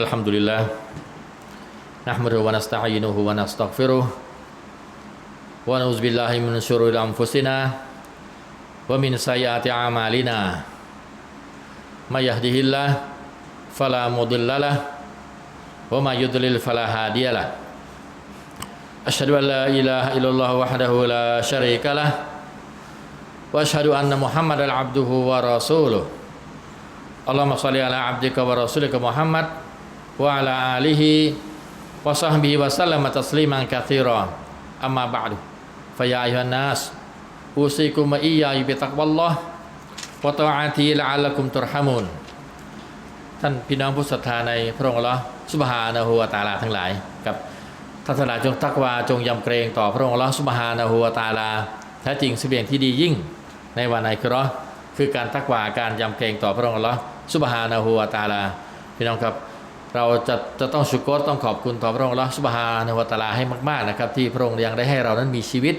Alhamdulillah Nahmaduhu wa nasta'inuhu wa nasta'gfiruh min syurul anfusina Wa min amalina. Mayahdihillah Fala mudillalah Wa mayudlil falahadiyalah Ashadu an la ilaha illallah wahdahu la syarikalah Wa ashadu anna abduhu wa rasuluh. Allahumma salli ala abdika wa rasulika วะลาอาลิฮิวะซาฮบีวะสัลลัมตัสลิมันกาซีรออัมมาบะดุฟยาอิฮันนัสอูซิกุมอียาอิบิตักวัลลอฮ์วะตาอาทีละอัลละกุมตุรฮามุนท่านพี่น้องผู้ศรัทธาในพระองค์ละสุบฮานะฮูวะตาลาทั้งหลายกับท่านทั้งหลายจงตักวาจงยำเกรงต่อพระองค์ละสุบฮานะฮูวะตาลาแท้จริงเสบียงที่ดียิ่งในวันไหนคือรอคือการตักวาการยำเกรงต่อพระองค์ละสุบฮานะฮูวะตาลาพี่น้องครับ เราจะจะต้องชุกรต้องขอบคุณต่อพระองค์ลลอฮ์สุบฮานวะตลาให้มากๆนะครับ ที่พระองค์ยังได้ให้เรานั้นมีชีวิต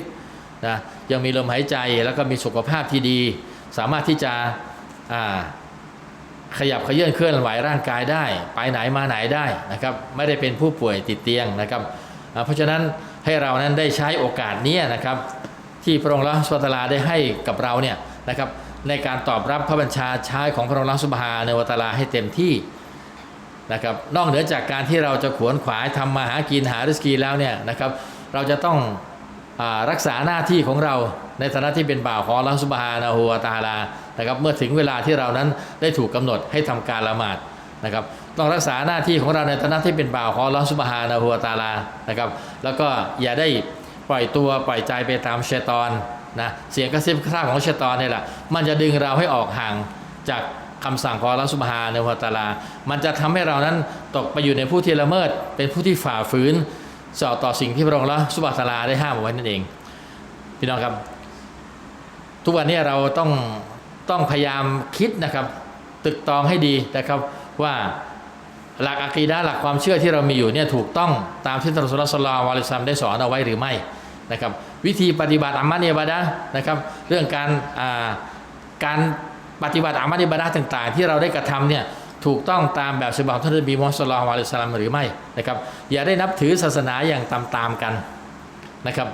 นะยังมีลมหายใจแล้วก็มีสุขภาพที่ดี สามารถที่จะขยับเขยื่อนเคลื่อนไหวร่างกายได้ ไปไหนมาไหนได้นะครับ ไม่ได้เป็นผู้ป่วยติดเตียงนะครับ เพราะฉะนั้นให้เรานั้นได้ใช้โอกาสนี้นะครับ ที่พระองค์ละสุตลาได้ให้กับเราเนี่ยนะครับในการตอบรับพระบัญชาใช้ของพระองค์ละสุบฮานวตลาให้เต็มที่ นะครับนอกเหนือจากการที่เราจะขวนขวายทำมาหากินหาริสกีแล้วเนี่ยนะครับ เราจะต้องอรักษาหน้าที่ของเราในฐานะที่เป็นบ่าวของอัลลอฮฺสุบฮานะฮูวตาลานะครับเมื่อถึงเวลาที่เรานั้นได้ถูกกำหนดให้ทำการละหมาดนะครับต้องรักษาหน้าที่ของเราในฐานะที่เป็นบ่าวของอัลลอฮฺสุบฮานะฮูวตาลานะครับแล้วก็อย่าได้ปล่อยตัวปล่อยใจไปตามเชตอนนะเสียงกระซิบกระซาบของเชตอนนี่แหละมันจะดึงเราให้ออกห่างจาก คำสั่งของอัลลอฮฺสุบฮานะฮูวตาลา มันจะทำให้เรานั้นตกไปอยู่ในผู้ที่ละเมิด เป็นผู้ที่ฝ่าฝืนสอต่อสิ่งที่พระองค์ละสุบฮานตาลาได้ห้ามเอาไว้นั่นเอง พี่น้องครับ ทุกวันนี้เราต้องต้องพยายามคิดนะครับ ตึกตองให้ดีนะครับว่าหลักอะกีดะหลักความเชื่อที่เรามีอยู่เนี่ยถูกต้องตามที่ท่านรอสูลลอฮ์ศ็อลลัลลอฮุอะลัยฮิวะซัมได้สอนเอาไว้หรือไม่นะครับ วิธีปฏิบัติอามัลอิบาดะนะครับ เรื่องการการ ปฏิบัติอามัลอิบาดะต่าง ๆ ที่เราได้กระทำเนี่ยถูกต้องตามแบบฉบับท่านนบีมุฮัมมัดศ็อลลัลลอฮุอะลัยฮิวะซัลลัมหรือไม่นะครับ อย่าได้นับถือศาสนาอย่างตามๆกันนะครับ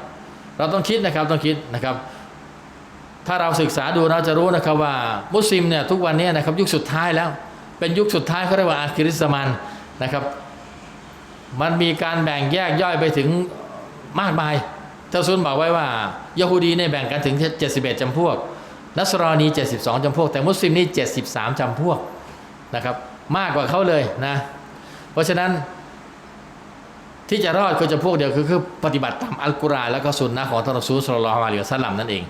เราต้องคิดนะครับต้องคิดนะครับ ถ้าเราศึกษาดูเราจะรู้นะครับว่ามุสลิมเนี่ยทุกวันนี้นะครับยุคสุดท้ายแล้วเป็นยุคสุดท้ายเขาเรียกว่าอาคิริสมันนะครับ มันมีการแบ่งแยกย่อยไปถึงมากมายท่านซุนบอกไว้ว่ายะฮูดีเนี่ยแบ่งกันถึง 71จำพวก นัสรอนี72จำพวก แต่มุสลิมนี่73จำพวกนะครับ มากกว่าเขาเลยนะ เพราะฉะนั้นที่จะรอดก็จะพวกเดียวคือคือปฏิบัติตามอัลกุรอานแล้วก็สุนนะของท่านรอซูลสุลลัลลอฮุอะลัยฮิวะซัลลัมนั่นเอง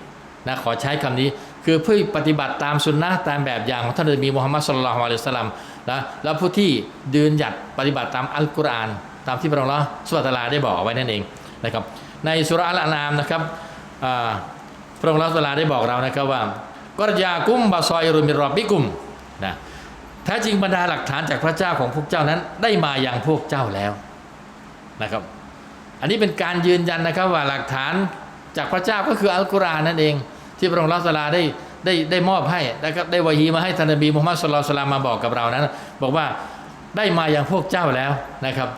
นะขอใช้คำนี้คือเพื่อปฏิบัติตามสุนนะตามแบบอย่างของท่านนบีมุฮัมมัดสุลลัลลอฮุอะลัยฮิวะซัลลัมนะแล้วผู้ที่ดืนหยัดปฏิบัติตามอัลกุรอานตามที่พระองค์ละสุลตาลาได้บอกเอาไว้นั่นเองนะครับในสุราอัลอานามนะครับอ่า พระองค์ละสลตาลาได้บอกเรานะครับว่ากรยากุมบาซอยรุมิรอบิกุมนะแท้จริงบรรดาหลักฐานจากพระเจ้าของพวกเจ้านั้น ได้มาอย่างพวกเจ้าแล้วนะครับ อันนี้เป็นการยืนยันนะครับว่าหลักฐานจากพระเจ้าก็คืออัลกุรอานนั่นเอง ที่พระองค์ละสลาได้ได้ได้มอบให้นะครับได้วะฮีมาให้ท่านนบีมุฮัมมัดสุลลัลลามาบอกกับเรานั้น บอกว่าได้มาอย่างพวกเจ้าแล้วนะครับ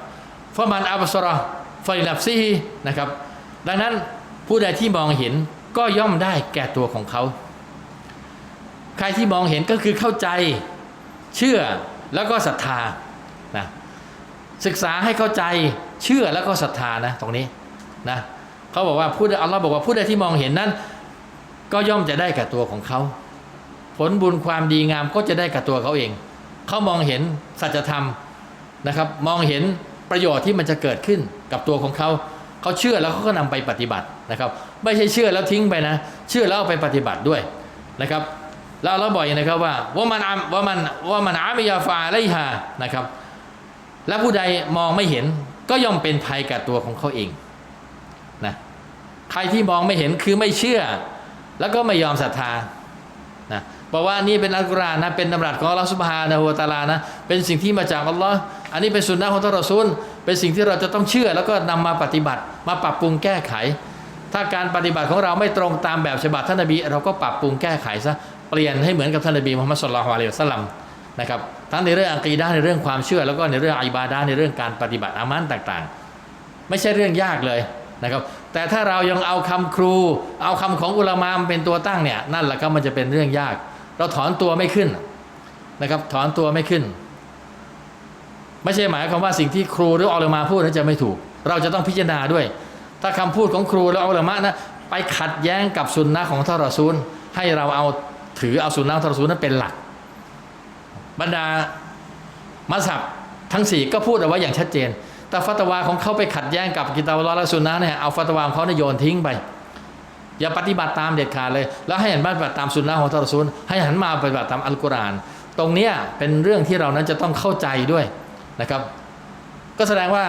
ฟะมันอับสรอฟาลินับซีนะครับ ดังนั้นผู้ใดที่มองเห็น ก็ย่อมได้แก่ตัวของเขา ใครที่มองเห็นก็คือเข้าใจเชื่อแล้วก็ศรัทธานะศึกษาให้เข้าใจเชื่อแล้วก็ศรัทธานะตรงนี้นะเขาบอกว่าผู้ใดอัลลอฮ์บอกว่าผู้ใดที่มองเห็นนั้น ก็ย่อมจะได้กับตัวของเขา ผลบุญความดีงามก็จะได้กับตัวเขาเอง เขามองเห็นสัจธรรมนะครับ มองเห็นประโยชน์ที่มันจะเกิดขึ้นกับตัวของเขา เขาเชื่อแล้วเขาก็นำไปปฏิบัตินะครับ ไม่ใช่เชื่อแล้วทิ้งไปนะ เชื่อแล้วเอาไปปฏิบัติด้วยนะครับแล้วเราบอกอย่างนะครับว่าว่ามันอามว่ามันว่ามันอามิยาฟาไลฮานะครับ และผู้ใดมองไม่เห็นก็ย่อมเป็นภัยกับตัวของเขาเองนะใครที่มองไม่เห็นคือไม่เชื่อ แล้วก็ไม่ยอมศรัทธานะบอกว่านี่เป็นอัลกุรอานนะเป็นดำรัสของอัลลอฮฺสุบฮานะฮูวะตาลานะเป็นสิ่งที่มาจากอัลลอฮ์อันนี้เป็นสุนนะของท่านรอซูล เป็นสิ่งที่เราจะต้องเชื่อแล้วก็นำมาปฏิบัติมาปรับปรุงแก้ไข ถ้าการปฏิบัติของเราไม่ตรงตามแบบฉบับท่านนบีเราก็ปรับปรุงแก้ไขซะเปลี่ยนให้เหมือนกับท่านนบีมุฮัมมัดสุลลัลลอฮุอะลัยฮิวสลัมนะครับทั้งในเรื่องอังกีดาในเรื่องความเชื่อ แล้วก็ในเรื่องอิบาดาในเรื่องการปฏิบัติอามันต่างๆ ไม่ใช่เรื่องยากเลยนะครับแต่ถ้าเรายังเอาคำครู เอาคำของอุลามามนเป็นตัวตั้งเนี่ยนั่นแหละครับมันจะเป็นเรื่องยาก เราถอนตัวไม่ขึ้นนะครับถอนตัวไม่ขึ้น ไม่ใช่หมายความว่าสิ่งที่ครูหรืออัลลอฮ์มาพูดนั้นจะไม่ถูก เราจะต้องพิจารณาด้วย ถ้าคำพูดของครูและอัลลอฮ์มะนะไปขัดแย้งกับสุนนะของทารซูล ให้เราเอาถือเอาสุนนะทารซูลนั้นเป็นหลัก บรรดามัสับทั้งสี่ก็พูดเอาไว้อย่างชัดเจน แต่ฟัตวาของเขาไปขัดแย้งกับกิตาอัลลอและสุนนะเนี่ยเอาฟัตวาของเขาเนี่ยโยนทิ้งไป อย่าปฏิบัติตามเด็ดขาดเลย แล้วให้หันมาปฏิบัติตามสุนนะของทารซูล ให้หันมาปฏิบัติตามอัลกุรอาน ตรงเนี้ยเป็นเรื่องที่เรานั้นจะต้องเข้าใจด้วย นะครับ ก็แสดงว่า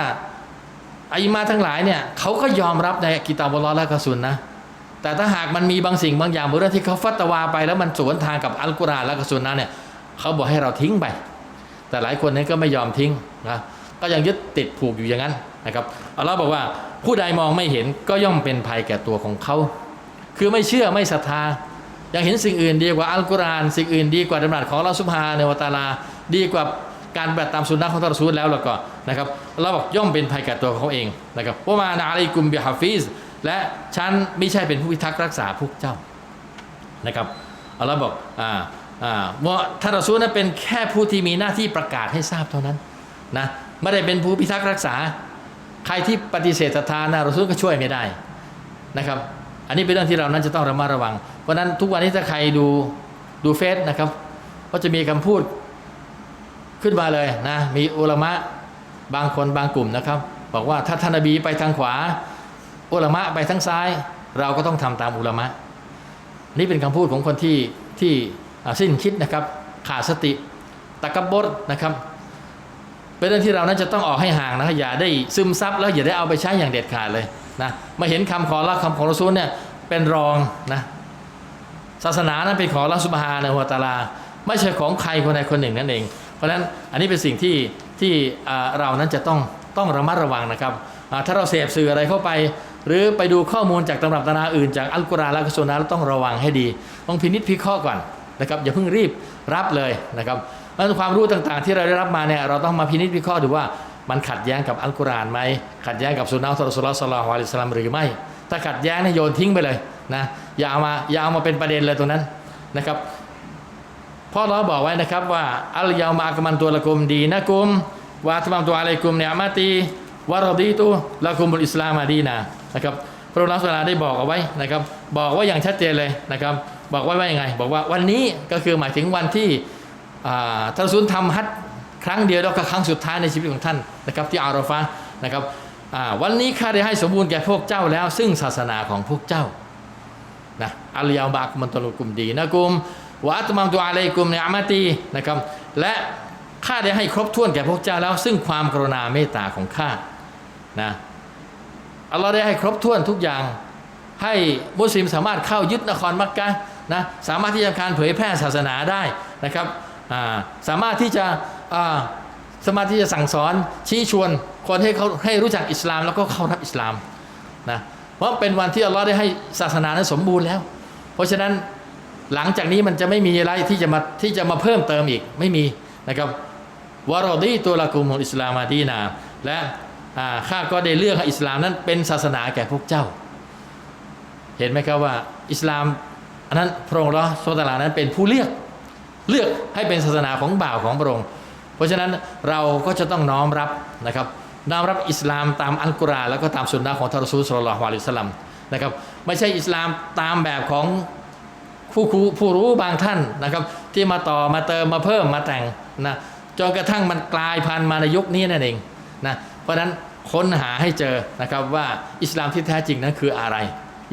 อิมาทั้งหลายเนี่ยเขาก็ยอมรับในกิตาบุลลอและกสุนนะแต่ถ้าหากมันมีบางสิ่งบางอย่างบางเรื่องที่เขาฟัตวาไปแล้วมันสวนทางกับอัลกุรอานและกสุนนะเนี่ยเขาบอกให้เราทิ้งไป แต่หลายคนนั้นก็ไม่ยอมทิ้งนะก็ยังยึดติดผูกอยู่อย่างนั้นนะครับอัลลอฮ์บอกว่าผู้ใดมองไม่เห็นก็ย่อมเป็นภัยแก่ตัวของเขา คือไม่เชื่อไม่ศรัทธา ยังเห็นสิ่งอื่นดีกว่าอัลกุรอานสิ่งอื่นดีกว่าดำรัสของเราสุภาในวะตาลา ดีกว่า การปฏิบัติตามสุนนะของท่านรอซูลแล้วแล้วก็นะครับเราบอกย่อมเป็นภัยแก่ตัวของเขาเองนะครับว่ามานาอะลัยกุมบิฮาฟิซและฉันไม่ใช่เป็นผู้พิทักษ์รักษาพวกเจ้านะครับอัลลอฮ์บอกอ่าอ่าว่าท่านรอซูลนั้นเป็นแค่ผู้ที่มีหน้าที่ประกาศให้ทราบเท่านั้นนะไม่ได้เป็นผู้พิทักษ์รักษา ใครที่ปฏิเสธศรัทธานะรอซูลก็ช่วยไม่ได้นะครับ อันนี้เป็นเรื่องที่เรานั้นจะต้องระมัดระวัง เพราะนั้นทุกวันนี้ถ้าใครดูดูเฟซนะครับก็จะมีคำพูด ขึ้นมาเลยนะมีอุลามะบางคนบางกลุ่มนะครับ บอกว่าถ้าท่านนบีไปทางขวา อุลามะไปทางซ้าย เราก็ต้องทำตามอุลามะนี่เป็นคำพูดของคนที่ที่สิ้นคิดนะครับ ขาดสติตะกบบดนะครับเป็นเรื่องที่เรานั้นจะต้องออกให้ห่างนะอย่าได้ซึมซับแล้วอย่าได้เอาไปใช้อย่างเด็ดขาดเลยนะมาเห็นคำขอละคำของรอซูลเนี่ยเป็นรองนะศาสนานั้นเป็นของละสุบฮานะฮุวตะอาลา ไม่ใช่ของใครคนใดคนหนึ่งนั่นเอง ราะฉะนั้นอันนี้เป็นสิ่งที่ที่เรานั้นจะต้องต้องระมัดระวังนะครับถ้าเราเสพสื่ออะไรเข้าไป หรือไปดูข้อมูลจากตำรับตำราอื่นจากอัลกุรอานและกุศลนะต้องระวังให้ดีต้องพินิจพิเคราะห์ก่อนนะครับอย่าเพิ่งรีบรับเลยนะครับเพราะฉะนั้นความรู้ต่างๆ ที่เราได้รับมาเนี่ยเราต้องมาพินิจพิเคราะห์ดูว่ามันขัดแย้งกับอัลกุรอานไหมขัดแย้งกับสุนนะของรสูลุลลอฮ์ศ็อลลัลลอฮุอะลัยฮิวะซัลลัมหรือไม่ถ้าขัดแย้งเนี่ยโยนทิ้งไปเลยนะอย่าเอามาอย่าเอามาเป็นประเด็นเลยตรงนั้นนะครับ พ่อเราบอกไว้นะครับว่าอัลยามากมันตัวละกุมดีนะกุมวาตมัมตัวอะไรกุมเนี่ยมาตีวารดีตุละกุมุลอิสลามมาดีนะนะครับพระองค์สุลาได้บอกเอาไว้นะครับ บอกว่าอย่างชัดเจนเลยนะครับ บอกไว้ว่ายังไง บอกว่าวันนี้ก็คือหมายถึงวันที่ท่านรอซูลทำฮัจญ์ครั้งเดียวแล้วก็ครั้งสุดท้ายในชีวิตของท่านนะครับ ที่อาราฟะนะครับวันนี้ข้าได้ให้สมบูรณ์แก่พวกเจ้าแล้ว ซึ่งศาสนาของพวกเจ้านะอัลยาบักมันตลุกุมดีนะกุม วะอัตมัมตุอะลัยกุมเนอามาตีนะครับ และข้าได้ให้ครบถ้วนแก่พวกเจ้าแล้ว ซึ่งความกรุณาเมตตาของข้านะอัลลอฮ์ได้ให้ครบถ้วนทุกอย่าง ให้มุสลิมสามารถเข้ายึดนครมักกะนะสามารถที่จะการเผยแพร่ศาสนาได้นะครับสามารถที่จะสามารถที่จะสั่งสอนชี้ชวนคนให้เขาให้รู้จักอิสลามแล้วก็เข้ารับอิสลามนะเพราะเป็นวันที่อัลลอฮ์ได้ให้ศาสนานั้นสมบูรณ์แล้ว เพราะฉะนั้น หลังจากนี้มันจะไม่มีอะไรที่จะมาที่จะมาเพิ่มเติมอีกไม่มีนะครับวารอดีตัวละกุมอิสลามาดีนา และข้าก็ได้เลือกให้อิสลามนั้นเป็นศาสนาแก่พวกเจ้า เห็นไหมครับว่าอิสลามอันนั้นพระองค์ละโซตาลานั้นเป็นผู้เลือกเลือกให้เป็นศาสนาของบ่าวของพระองค์เพราะฉะนั้นเราก็จะต้องน้อมรับนะครับน้อมรับอิสลามตามอัลกุรอานแล้วก็ตามสุนนะของทารอซูลสุลลัลลอฮุอะลัยฮิวะสัลลัมนะครับไม่ใช่อิสลามตามแบบของ ผู้ครูผู้รู้บางท่านนะครับ ที่มาต่อมาเติมมาเพิ่มมาแต่งนะจนกระทั่งมันกลายพันธุ์มาในยุคนี้นั่นเองนะเพราะฉะนั้นค้นหาให้เจอนะครับว่าอิสลามที่แท้จริงนั้นคืออะไร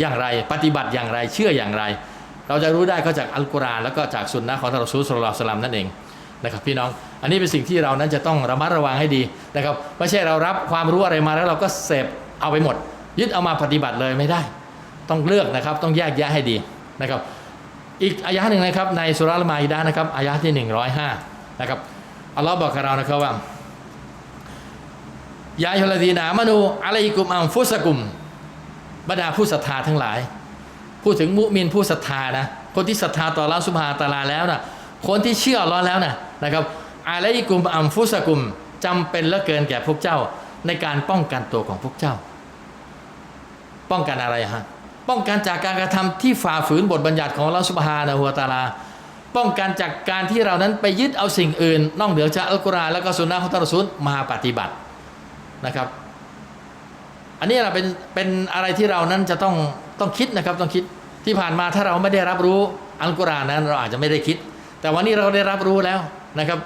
อย่างไรปฏิบัติอย่างไรเชื่ออย่างไร เราจะรู้ได้ก็จากอัลกุรอานแล้วก็จากสุนนะของท่านรอซูลสุลลัลลอฮุอะลัยฮิวะสัลลัมนั่นเองนะครับพี่น้องอันนี้เป็นสิ่งที่เรานั้นจะต้องระมัดระวังให้ดีนะครับไม่ใช่เรารับความรู้อะไรมาแล้วเราก็เสพเอาไปหมด ยึดเอามาปฏิบัติเลยไม่ได้ ต้องเลือกนะครับต้องแยกแยะให้ดีนะครับ อีกอายะหนึ่งนะครับในสุราลมาอิดานะครับอายะที่ 105นะครับอัลลอฮ์บอกกับเรานะครับว่ายาฮิลดีนามานูอะลัยกุมอัมฟุสกุมบรรดาผู้ศรัทธาทั้งหลาย พูดถึงมุมินผู้ศรัทธานะคนที่ศรัทธาต่อลลอฮ์สุบฮาตาลาแล้วนะคนที่เชื่ออัลลอแล้วนะนะครับอะไรกุมอัมฟุสกุมจำเป็นเหลือเกินแก่พวกเจ้าในการป้องกันตัวของพวกเจ้า ป้องกันอะไรฮะ ป้องกันจากการกระทำที่ฝ่าฝืนบทบัญญัติของอัลลอฮฺสุบฮานะฮูวตาลา ป้องกันจากการที่เรานั้นไปยึดเอาสิ่งอื่น นอกเหนือจากอัลกุรอานแล้วก็สุนนะของท่านรอซูลมาปฏิบัตินะครับ อันนี้เราเป็นเป็นอะไรที่เรานั้นจะต้องต้องคิดนะครับต้องคิดที่ผ่านมาถ้าเราไม่ได้รับรู้อัลกุรอานนั้นเราอาจจะไม่ได้คิด แต่วันนี้เราได้รับรู้แล้วนะครับ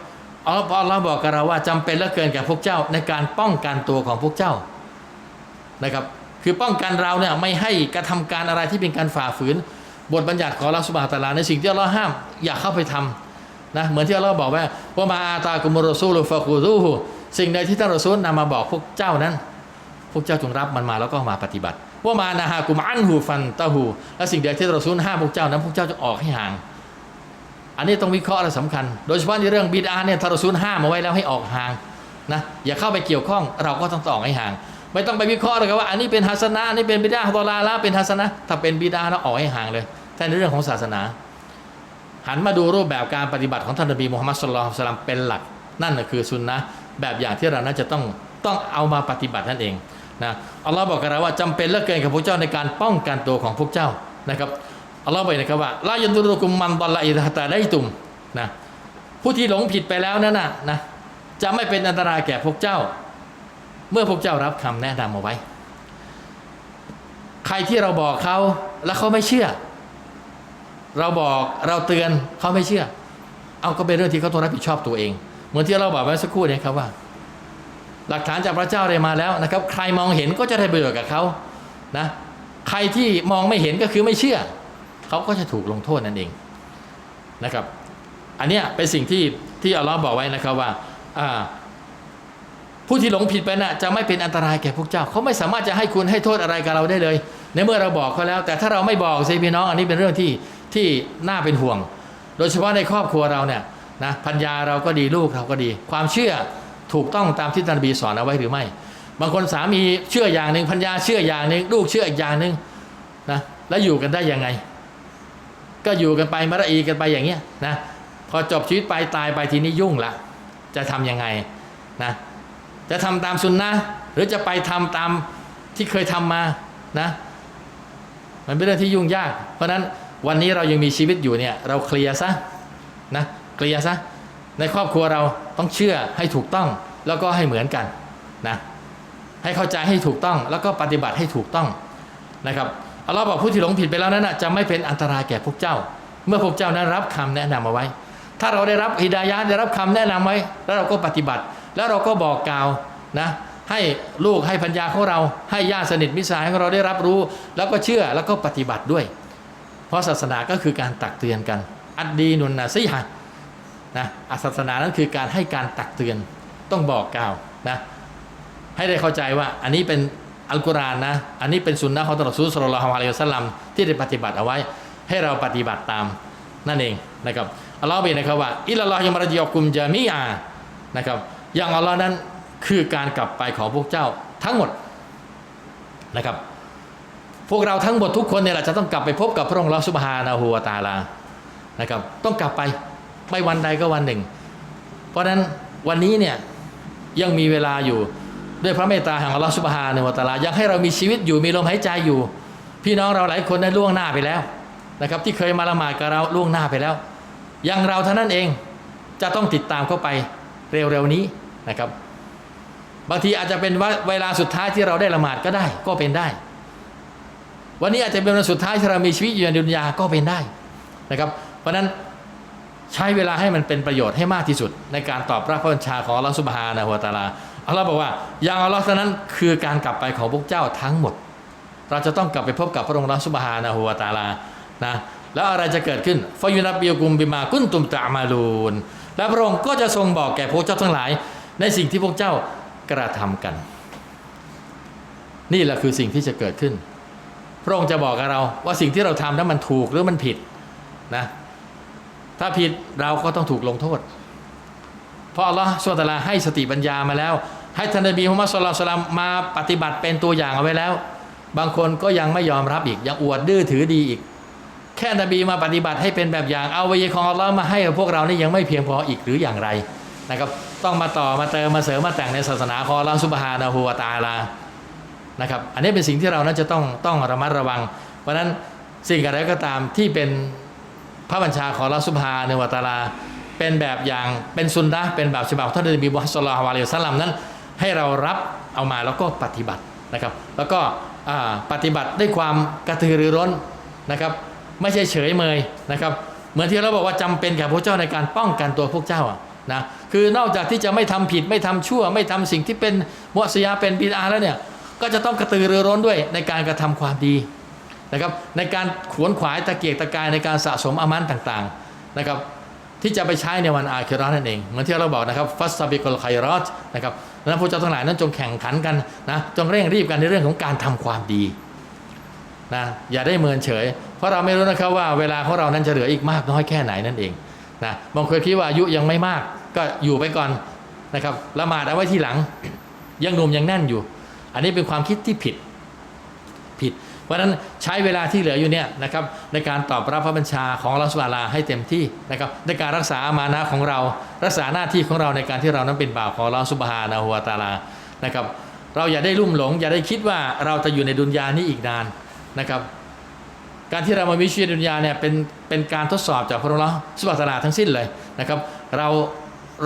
อัลลอฮ์อัลลอฮ์บอกกับเราว่าจำเป็นเหลือเกินแก่พวกเจ้าในการป้องกันตัวของพวกเจ้านะครับ คือป้องกันเราเนี่ยไม่ให้กระทำการอะไรที่เป็นการฝ่าฝืน บทบัญญัติของอัลลอฮ์สุบฮาตาลาในสิ่งที่อัลลอฮ์ห้ามอย่าเข้าไปทำนะเหมือนที่อัลลอฮ์บอกว่าว่ามาอาตากุมรอซูลฟะคูดูฮูสิ่งใดที่ท่านรอซูลนำมาบอกพวกเจ้านั้น พวกเจ้าจงรับมันมาแล้วก็มาปฏิบัติว่ามานาฮากุมอันหูฟันตะหูและสิ่งใดที่ราซูลห้ามพวกเจ้านั้น พวกเจ้าจะออกให้ห่าง อันนี้ต้องวิเคราะห์และสำคัญ โดยเฉพาะในเรื่องบิดาเนี่ยทารซูลห้ามเอาไว้แล้วให้ออกห่างนะอย่าเข้าไปเกี่ยวข้องเราก็ต้องต่ออกให้ห่าง ไม่ต้องไปวิเคราะห์เลยครับว่าอันนี้เป็นฮัสนะอันนี้เป็นบิดาฮอลาละเป็นฮัสนะถ้าเป็นบิดาเราออกให้ห่างเลยแต่ในเรื่องของศาสนา หันมาดูรูปแบบการปฏิบัติของท่านนบีมุฮัมมัดสุลลัลสลัมเป็นหลัก นั่นคือซุนนะแบบอย่างที่เราน่าจะต้องต้องเอามาปฏิบัตินั่นเองนะอัลลอฮ์บอกกับเราว่าจำเป็นเหลือเกินกับพวกเจ้าในการป้องกันตัวของพวกเจ้านะครับอัลลอฮ์บอกนะครับว่าลายันตุรุกุมมันบอลละอิดะตาได้ตุมนะผู้ที่หลงผิดไปแล้วนั่นนะนะจะไม่เป็นอันตรายแก่พวกเจ้า เมื่อพวกเจ้ารับคำแนะนำเอาไว้ ใครที่เราบอกเขาแล้วเขาไม่เชื่อ เราบอกเราเตือนเขาไม่เชื่อ เอาก็เป็นเรื่องที่เขาต้องรับผิดชอบตัวเอง เหมือนที่เราบอกไว้สักครู่เนี่ยครับว่า หลักฐานจากพระเจ้าได้มาแล้วนะครับ ใครมองเห็นก็จะได้ประโยชน์กับเขานะใครที่มองไม่เห็นก็คือไม่เชื่อ เขาก็จะถูกลงโทษนั่นเองนะครับ อันเนี้ยเป็นสิ่งที่ที่อัลลอฮ์บอกไว้นะครับว่าอ่า ผู้ที่หลงผิดไปน่ะจะไม่เป็นอันตรายแก่พวกเจ้า เขาไม่สามารถจะให้คุณให้โทษอะไรกับเราได้เลย ในเมื่อเราบอกเขาแล้ว แต่ถ้าเราไม่บอกสิพี่น้องอันนี้เป็นเรื่องที่ที่น่าเป็นห่วง โดยเฉพาะในครอบครัวเราเนี่ยนะพัญญาเราก็ดีลูกเราก็ดี ความเชื่อถูกต้องตามที่ท่านบีสอนเอาไว้หรือไม่ บางคนสามีเชื่ออย่างหนึ่งพัญญาเชื่ออย่างหนึ่งลูกเชื่ออีกอย่างหนึ่งนะแล้วอยู่กันได้ยังไง ก็อยู่กันไปมรอีกันไปอย่างเงี้ยนะพอจบชีวิตไปตายไปทีนี้ยุ่งละจะทำยังไงนะ จะทำตามสุนนะหรือจะไปทำตามที่เคยทำมานะ มันเป็นเรื่องที่ยุ่งยาก เพราะฉะนั้นวันนี้เรายังมีชีวิตอยู่เนี่ย เราเคลียร์ซะนะเคลียร์ซะในครอบครัวเราต้องเชื่อให้ถูกต้องแล้วก็ให้เหมือนกันนะให้เข้าใจให้ถูกต้องแล้วก็ปฏิบัติให้ถูกต้องนะครับอัลลอฮ์บอกผู้ที่หลงผิดไปแล้วนั้นนะจะไม่เป็นอันตรายแก่พวกเจ้า เมื่อพวกเจ้านั้นรับคำแนะนำเอาไว้ ถ้าเราได้รับฮิดายะได้รับคำแนะนำไว้ แล้วเราก็ปฏิบัติ แล้วเราก็บอกกล่าวนะให้ลูกให้พัญญาของเรา ให้ญาติสนิทมิตรสหายของเราได้รับรู้ แล้วก็เชื่อแล้วก็ปฏิบัติด้วย เพราะศาสนาก็คือการตักเตือนกัน อัดดีนุนนะซิฮะนะอะศาสนานั้นคือการให้การตักเตือนต้องบอกกล่าวนะให้ได้เข้าใจว่าอันนี้เป็นอัลกุรอานนะอันนี้เป็นสุนนะของตรัสซูลสุลลัลฮุอะลัยฮิวะสัลลัมที่ได้ปฏิบัติเอาไว้ ให้เราปฏิบัติตามนั่นเองนะครับอัลลอฮ์บอกนะครับว่าอิลลัลลอฮยมรจิยกุมจามีอานะครับ อย่างอัลลอฮ์นั้นคือการกลับไปของพวกเจ้าทั้งหมดนะครับ พวกเราทั้งหมดทุกคนเนี่ยแหละจะต้องกลับไปพบกับพระองค์ลอสุบฮานาหูวตาลานะครับ ต้องกลับไปไม่วันใดก็วันหนึ่ง เพราะฉะนั้นวันนี้เนี่ยยังมีเวลาอยู่ด้วยพระเมตตาแห่งอัลลอฮฺสุบฮานะฮูวตาลายังให้เรามีชีวิตอยู่มีลมหายใจอยู่ พี่น้องเราหลายคนได้ล่วงหน้าไปแล้วนะครับ ที่เคยมาละหมาดกับเราล่วงหน้าไปแล้วยังเราเท่านั้นเองจะต้องติดตามเข้าไปเร็วๆนี้ นะครับ บางทีอาจจะเป็นว่าเวลาสุดท้ายที่เราได้ละหมาดก็ได้ก็เป็นได้ วันนี้อาจจะเป็นวันสุดท้ายที่เรามีชีวิตอยู่ในดุนยาก็เป็นได้นะครับ เพราะนั้นใช้เวลาให้มันเป็นประโยชน์ให้มากที่สุด ในการตอบรับพระบัญชาของอัลลอฮฺสุบฮานะฮูวตาลาอัลลอฮ์บอกว่าอย่างอัลลอฮ์เท่านั้นคือการกลับไปของพวกเจ้าทั้งหมด เราจะต้องกลับไปพบกับพระองค์อัลลอฮฺสุบฮานะฮูวตาลานะแล้วอะไรจะเกิดขึ้นฟายุนับบิยกุมบิมากุนตุมตะมาลูนและพระองค์ก็จะทรงบอกแก่พวกเจ้าทั้งหลาย ในสิ่งที่พวกเจ้ากระทำกัน นี่แหละคือสิ่งที่จะเกิดขึ้น พระองค์จะบอกกับเราว่าสิ่งที่เราทำนั้นมันถูกหรือมันผิดนะถ้าผิดเราก็ต้องถูกลงโทษ เพราะอัลลอฮฺสุลตาราให้สติปัญญามาแล้ว ให้ท่านนบีมุฮัมมัดสุลลัลสลามมาปฏิบัติเป็นตัวอย่างเอาไว้แล้ว บางคนก็ยังไม่ยอมรับอีก ยังอวดดื้อถือดีอีก แค่นบีมาปฏิบัติให้เป็นแบบอย่างเอาวิญญาของอัลลอฮ์มาให้กับพวกเรานี่ยังไม่เพียงพออีกหรืออย่างไร นะครับต้องมาต่อมาเติมมาเสริมมาแต่งในศาสนาของอัลลอฮ์ซุบฮานะฮูวตาลานะครับอันนี้เป็นสิ่งที่เรานั้นจะต้องต้องระมัดระวัง เพราะนั้นสิ่งอะไรก็ตามที่เป็นพระบัญชาของอัลลอฮ์ซุบฮานวะตาลา เป็นแบบอย่างเป็นซุนนะเป็นแบบฉบับท่านนบีมุฮัมมัดศ็อลลัลลอฮุอะลัยฮิวะซัลลัมนั้น ให้เรารับเอามาแล้วก็ปฏิบัตินะครับ แล้วก็ปฏิบัติด้วยความกระตือรือร้นนะครับ ไม่ใช่เฉยเมยนะครับ เหมือนที่เราบอกว่าจำเป็นแกับพระเจ้าในการป้องกันตัวพวกเจ้านะ คือนอกจากที่จะไม่ทำผิดไม่ทำชั่ว ไม่ทำสิ่งที่เป็นมุสยาเป็นบิดาแล้วเนี่ยก็จะต้องกระตือรือร้นด้วยในการกระทำความดีนะครับในการขวนขวายตะเกียกตะกายในการสะสมอามันต่างๆนะครับที่จะไปใช้ในวันอาคิราะห์นั่นเองเหมือนที่เราบอกนะครับฟัสซาบิกลไครอตนะครับนั้นพวกเจ้าทั้งหลายนั้นจงแข่งขันกันนะจงเร่งรีบกันในเรื่องของการทำความดีนะอย่าได้เมินเฉย เพราะเราไม่รู้นะครับว่าเวลาของเรานั้นจะเหลืออีกมากน้อยแค่ไหนนั่นเองนะบางคนคิดว่าอายุยังไม่มาก ก็อยู่ไปก่อนนะครับละหมาดเอาไว้ทีหลัง ยังนุ่มยังแน่นอยู่ อันนี้เป็นความคิดที่ผิดผิด เพราะฉะนั้นใช้เวลาที่เหลืออยู่เนี่ยนะครับในการตอบรับพระบัญชาของรัสวาลาให้เต็มที่นะครับในการรักษาอามานะของเรา รักษาหน้าที่ของเราในการที่เรานั้นเป็นบ่าวของลอสุบฮานะฮัวตาลานะครับเราอย่าได้ลุ่มหลง อย่าได้คิดว่าเราจะอยู่ในดุนยานี้อีกนานนะครับ การที่เรามามีชีวิตดุนยาเนี่ยเป็นเป็นการทดสอบจากพระองค์สุบฮานะฮูวะตะอาลาทั้งสิ้นเลยนะครับ เรา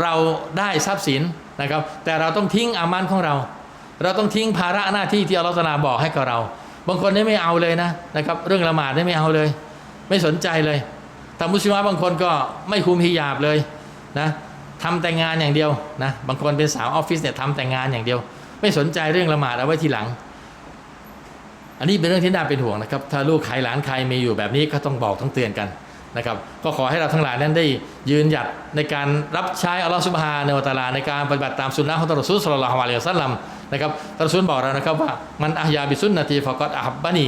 เราได้ทรัพย์สินนะครับ แต่เราต้องทิ้งอามันของเรา เราต้องทิ้งภาระหน้าที่ที่อัลลอฮฺตะอาบอกให้กับเรา บางคนนี่ไม่เอาเลยนะนะครับ เรื่องละหมาดนี่ไม่เอาเลย ไม่สนใจเลยแต่มุสลิมบางคนก็ไม่คุมฮิญาบเลยนะทำแต่งานอย่างเดียวนะบางคนเป็นสาวออฟฟิศเนี่ยทำแต่งานอย่างเดียว ไม่สนใจเรื่องละหมาดเอาไว้ทีหลัง อันนี้เป็นเรื่องที่น่าเป็นห่วงนะครับ ถ้าลูกใครหลานใครมีอยู่แบบนี้ก็ต้องบอกต้องเตือนกัน นะครับก็ขอให้เราทั้งหลายนั้นได้ยืนหยัดในการรับใช้อัลลอฮฺสุบฮานวะตาลาในการปฏิบัติตามสุนนะของท่านรอซูลศ็อลลัลฮุอะลัยฮิวะซัลลัมนะครับท่านรอซูลบอกเรานะครับว่ามันอัฮยาบิสุนนะตีฟะกอดอะฮับบะนี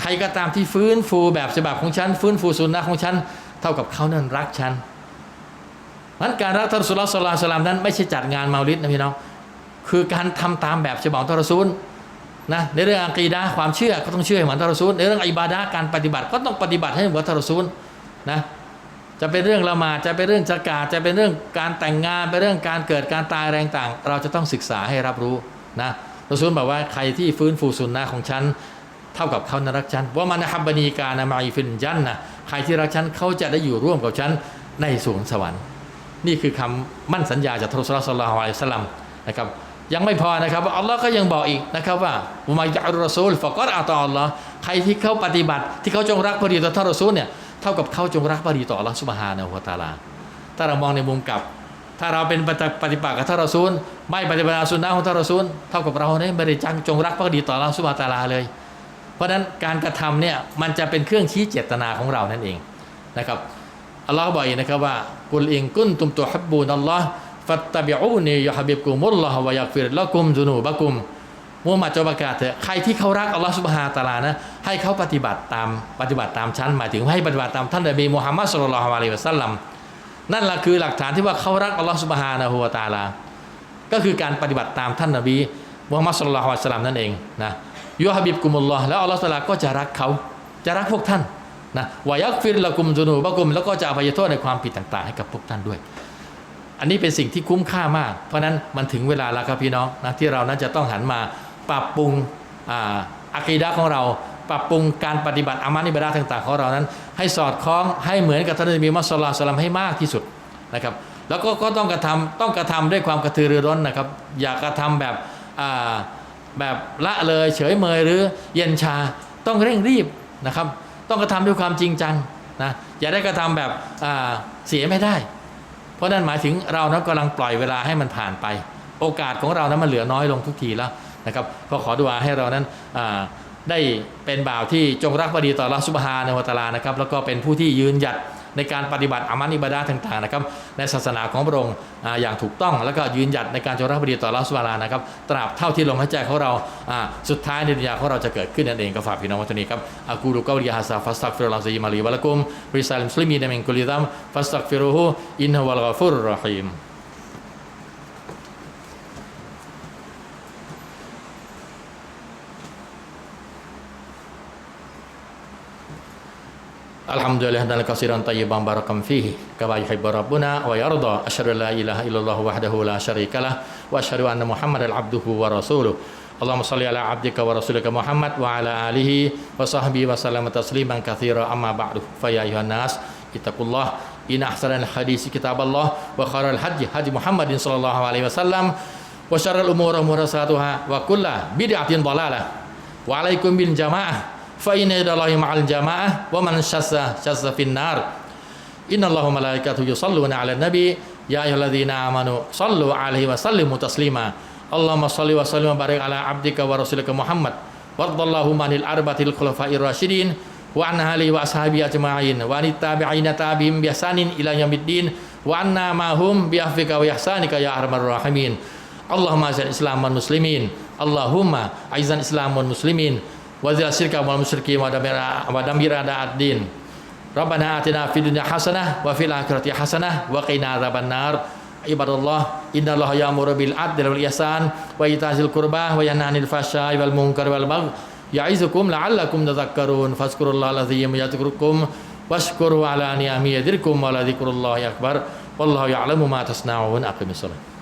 ใครก็ตามที่ฟื้นฟูแบบฉบับของฉัน ฟื้นฟูสุนนะของฉัน เท่ากับเขานั้นรักฉันมันการรักท่านรอซูลสลาสลามนั้นไม่ใช่จัดงานมาลิดนะพี่น้องคือการทำตามแบบฉบับของท่านรอซูล นะในเรื่องอักีดะความเชื่อก็ต้องเชื่อเหมือนทารอซูลในเรื่องอิบาดะการปฏิบัติก็ต้องปฏิบัติให้เหมือนทารอซูลนะจะเป็นเรื่องละหมาดจะเป็นเรื่องจักาจะเป็นเรื่องการแต่งงานเป็นเรื่องการเกิดการตายอะไรต่าง เราจะต้องศึกษาให้รับรู้นะรอซูลบอกว่าใครที่ฟื้นฟูสุนนะของฉันเท่ากับเขานรักฉันว่ามันฮับบานีการนามาอีฟินจันนะใครที่รักฉันเขาจะได้อยู่ร่วมกับฉันในสวงสวรรค์ นี่คือคำมั่นสัญญาจากทศรัสลสลาฮวาอิสลัมนะครับ ยังไม่พอนะครับอัลลอฮ์ก็ยังบอกอีกนะครับว่าอุมัยยะรุรอซูลฟะกอดอัตอัลลอฮ์ใครที่เขาปฏิบัติ ที่เขาจงรักภักดีต่อท่านรอซูลเนี่ยเท่ากับเขาจงรักภักดีต่ออัลลอฮ์สุบฮานะฮูวตาลา ถ้าเรามองในมุมกลับ ถ้าเราเป็นปฏิบัติกับท่านรอซูล ไม่ปฏิบัติสุนนะของท่านรอซูลเท่ากับเราเนี่ยไม่ได้จังจงรักภักดีต่ออัลลอฮ์สุบฮานะฮูวตาลาเลย เพราะฉะนั้นการกระทำเนี่ยมันจะเป็นเครื่องชี้เจตนาของเรานั่นเองนะครับอัลลอฮ์บอกอีกนะครับว่ากุลอิงกุนตุมตุฮับบูนัลลอฮ์ ฟัตตบิอูนียะฮับิบกุมุลลอฮ์วะยักฟิรละกุมซุนูบะกุมมุฮัมมัดจะประกาศเถอะใครที่เขารักอัลลอฮ์สุบฮานตะอาลานะให้เขาปฏิบัติตามปฏิบัติตามชั้นหมายถึงให้ปฏิบัติตามท่านนบีมุฮัมมัดสุลลัลฮุอะลัยฮิวะซัลลัมนั่นแหละคือหลักฐานที่ว่าเขารักอัลลอฮ์สุบฮานะฮูวะตะอาลา ก็คือการปฏิบัติตามท่านนบีมุฮัมมัดสุลลัลลอฮุอะลัยฮิวะซัลลัมนั่นเองนะยูฮับิบกุมุลลอฮ์แล้วอัลลอฮ์ตะอาลาก็จะรักเขาจะรักพวกท่านนะวายักฟิรละกุมซุนูบะกุมแล้วก็จะอภัยโทษในความผิดต่าง ๆ ให้กับพวกท่านด้วย อันนี้เป็นสิ่งที่คุ้มค่ามาก เพราะฉะนั้นมันถึงเวลาแล้วครับพี่น้องนะที่เรานั้นจะต้องหันมาปรับปรุงอ่าอะกีดะของเรา ปรับปรุงการปฏิบัติอามันิบาดะห์ต่าง ๆ ของเรานั้น ให้สอดคล้องให้เหมือนกับท่านนบีมุฮัมมัดสุลลัลลอฮุอะลัยฮิวะซัลลัมให้มากที่สุดนะครับ แล้วก็ก็ต้องกระทำต้องกระทำด้วยความกระตือรือร้นนะครับ อย่ากระทำแบบแบบละเลยเฉยเมยหรือเย็นชาต้องเร่งรีบนะครับ ต้องกระทำด้วยความจริงจังนะอย่าได้กระทำแบบเสียไม่ได้ เพราะนั่นหมายถึงเรานั้นกำลังปล่อยเวลาให้มันผ่านไป โอกาสของเรานั้นมันเหลือน้อยลงทุกทีแล้วนะครับก็ขอดุอาให้เรานั้นได้เป็นบ่าวที่จงรักภักดีต่อรัสุบฮานะฮูวะตะอาลานะครับ แล้วก็เป็นผู้ที่ยืนหยัด ในการปฏิบัติอามันอิบาดาห์ต่างๆนะครับในศาสนาของพระองค์อ่าอย่างถูกต้อง แล้วก็ยืนหยัดในการจงรักภักดีต่ออัลลอฮฺซุบานะฮูวาลานะครับตราบเท่าที่ลมหายใจของเราสุดท้ายในดุนยาของเราจะเกิดขึ้นนั่นเองก็ฝากพี่น้องวัตนี้ครับอากูรุกอลิยาฮาซาฟัสตักฟิรุลลอฮฺซีมาลีวะลักุมริซัลมุสลิมีนมิงกุลิดัมฟัสตักฟิรุฮูอินฮุวัลกอฟุรรอฮีม Alhamdulillah dan kasiran tayyiban barakam fihi. Kama yuhibbu rabbuna wa yarda. Asyhadu la ilaha illallah wahdahu la syarikalah wa asyhadu anna muhammadan abduhu wa rasuluh. Allahumma salli ala abdika wa rasulika Muhammad wa ala alihi wa sahbihi wa sallam tasliman katsira. Amma ba'du. Fa ya ayuhan nas ittaqullah. In ahsanal hadisi kitaballah wa khairal hadi hadi Muhammadin sallallahu alaihi wasallam wa syarrul umuri muhdatsatuha wa kullu bid'atin dhalalah wa alaikum bil jamaah فإن إلى الله مع الجماعة ومن شس شس في النار. إن الله ملائكته يصلون على النبي. يا أيها الذين آمنوا صلوا عليه وسلموا تسليما. اللهم صل وسلم وبارك على عبدك ورسولك محمد. وارض اللهم عن الأربعة الخلفاء الراشدين. وعن أهله وأصحابه أجمعين. وعن التابعين تابعهم بإحسان إلى يوم الدين. وعنا معهم بعفوك وإحسانك يا أرحم الراحمين. اللهم أعز الإسلام والمسلمين. اللهم أعز الإسلام والمسلمين. وزل الشرك والمشركين ودمر أعداء الدين ربنا آتنا في الدنيا حسنة وفي الآخرة حسنة وقنا عذاب النار عباد الله إن الله يأمر بالعدل والإحسان وإيتاء ذي القربى وينهى عن الفحشاء والمنكر والبغي يعظكم لعلكم تذكرون فاذكروا الله العظيم يذكركم واشكروا على نعمه يذكركم ولذكر الله أكبر والله يعلم ما تصنعون أقم الصلاة